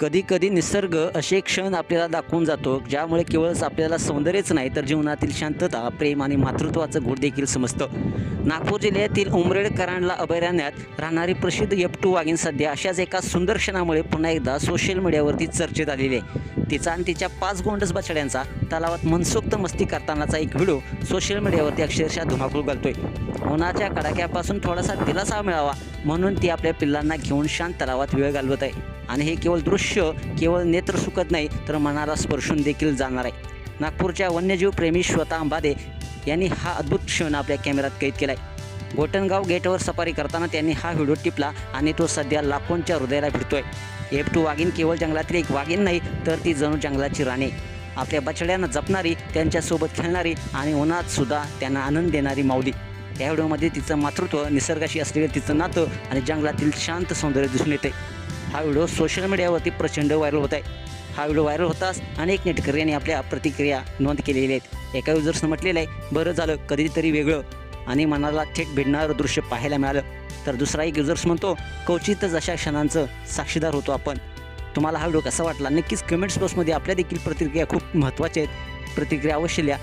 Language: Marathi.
कधी कधी निसर्ग असे क्षण आपल्याला दाखवून जातो ज्यामुळे केवळ आपल्याला सौंदर्यच नाही तर जीवनातील शांतता प्रेम आणि मातृत्वाचं गुण देखील समजतं. नागपूर जिल्ह्यातील उमरेड करांडला अभयारण्यात राहणारी प्रसिद्ध यपटू टू वाघीण सध्या अशाच एका सुंदर क्षणामुळे पुन्हा एकदा सोशल मीडियावरती चर्चेत आलेली आहे. तिचा आणि तिच्या पाच गोंडस बछड्यांचा तलावात मनसोक्त मस्ती करतानाचा एक व्हिडिओ सोशल मीडियावरती अक्षरशः धुमाकूळ घालतोय. उन्हाच्या कडाक्यापासून थोडासा दिलासा मिळावा म्हणून ती आपल्या पिल्लांना घेऊन शांत तलावात वेळ घालवत आहे. आणि हे केवळ दृश्य केवळ नेत्र सुखत नाही तर मनाला स्पर्शून देखील जाणार आहे. नागपूरच्या वन्यजीव प्रेमी श्वता अंबादे यांनी हा अद्भुत क्षण आपल्या कॅमेऱ्यात कैद केला आहे गोटनगाव गेटवर सफारी करताना त्यांनी हा व्हिडिओ टिपला आणि तो सध्या लाखोंच्या हृदयाला भिडतोय. एफ टू वाघीण केवळ जंगलातील एक वाघीण नाही तर ती जणू जंगलाची राणी. आपल्या बछड्यांना जपणारी त्यांच्यासोबत खेळणारी आणि उन्हात सुद्धा त्यांना आनंद देणारी माऊली. या व्हिडिओमध्ये तिचं मातृत्व निसर्गाशी असलेलं तिचं नातं आणि जंगलातील शांत सौंदर्य दिसून येते हा व्हिडिओ सोशल मीडियावरती प्रचंड व्हायरल होत आहे. हा व्हिडिओ व्हायरल होताच अनेक नेटकऱ्यांनी आपल्या प्रतिक्रिया नोंद केलेल्या आहेत. एका युजर्सनं म्हटलेलं आहे बरं झालं कधीतरी वेगळं. आणि मनाला थेट भिडणारं दृश्य पाहायला मिळालं. तर दुसरा एक युजर्स म्हणतो क्वचितच अशा क्षणांचं साक्षीदार होतो आपण. तुम्हाला हा व्हिडिओ कसा वाटला? नक्कीच कमेंट्स बॉक्समध्ये आपल्या देखील प्रतिक्रिया खूप महत्त्वाच्या आहेत. प्रतिक्रिया अवश्य लिहा.